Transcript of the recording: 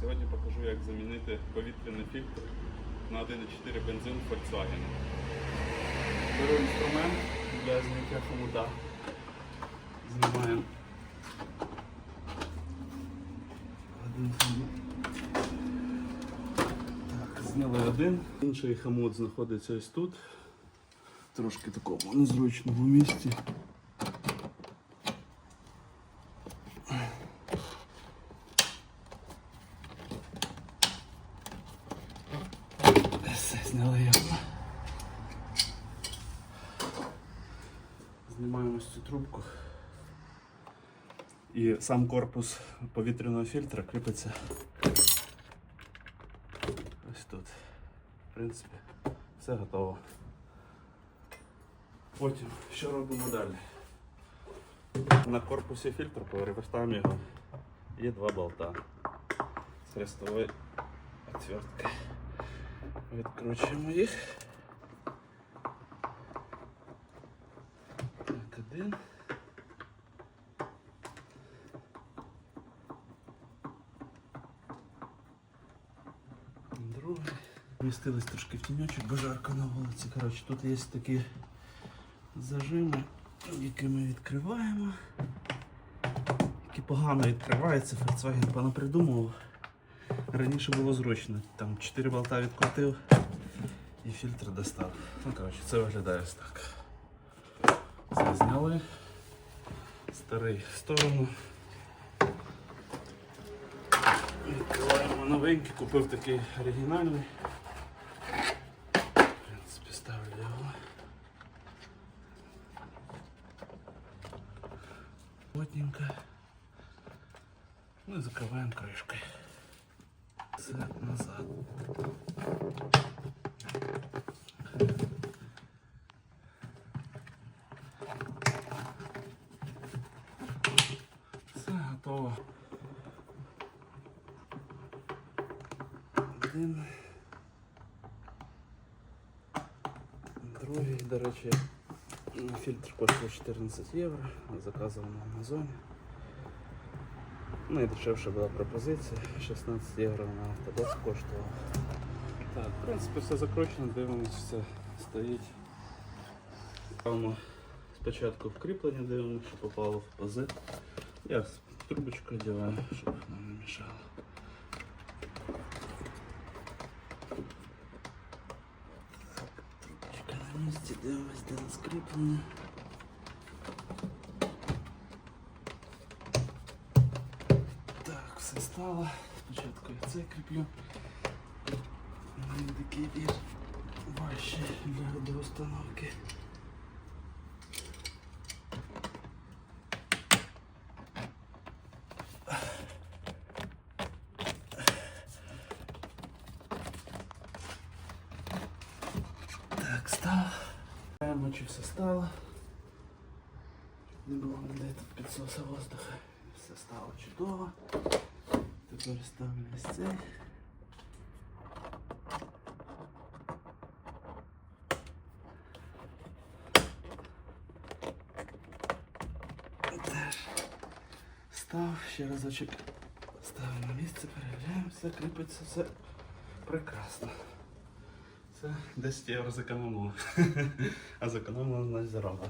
Сьогодні покажу, як замінити повітряний фільтр на 1.4 бензин Volkswagen. Беру інструмент для зняття хомута. Знімаємо один хомут. Так, зняли один. Інший хомут знаходиться ось тут. Трошки такому незручному місці. Все, зняли його. Знімаємо ось цю трубку. І сам корпус повітряного фільтра кріпиться ось тут. В принципі, все готово. Потім, що робимо далі? На корпусі фільтру перевертаємо його. Є два болта з хрестової отвертки. Відкручуємо їх. Так, один. Другий. Вмістились трошки в тіньочок, бо жарко на вулиці. Коротше, тут є такі зажими, які ми відкриваємо. Які погано відкриваються, Volkswagen понапридумував. Раніше було зручно. Там 4 болта відкрутив і фільтр достав. Ну, коротше, це виглядає ось так. Це зняли. Старий в сторону. Відкриваємо новенький, купив такий оригінальний. В принципі, ставлю його. Плотненько. Ну и закрываем крышкой. Це назад. Все готово. Один. Другий, до речі, фільтр коштує 14 євро. Заказував на Амазоні. Найдешевша була пропозиція, 16 євро на автодок коштувала. Так, в принципі, все закручено, дивимося, все стоїть. Ставимо спочатку вкріплення, дивимося, що попало в пази. Я трубочку одягаю, щоб нам не мішало. Так, трубочка на місці, дивимось, де нас кріплення. все стало. Спочатку я це кріплю. Він такий більш важче для до установки. Так, стало. Знаємо, чи все стало. Не було ніде тут підсоса воздуха. Все стало чудово. Тепер ставлю ось цей. Теж став, ще разочок ставимо на місце, перевіряємо, все кріпиться, все прекрасно. Це 10 євро зекономило. А зекономило значить заробили.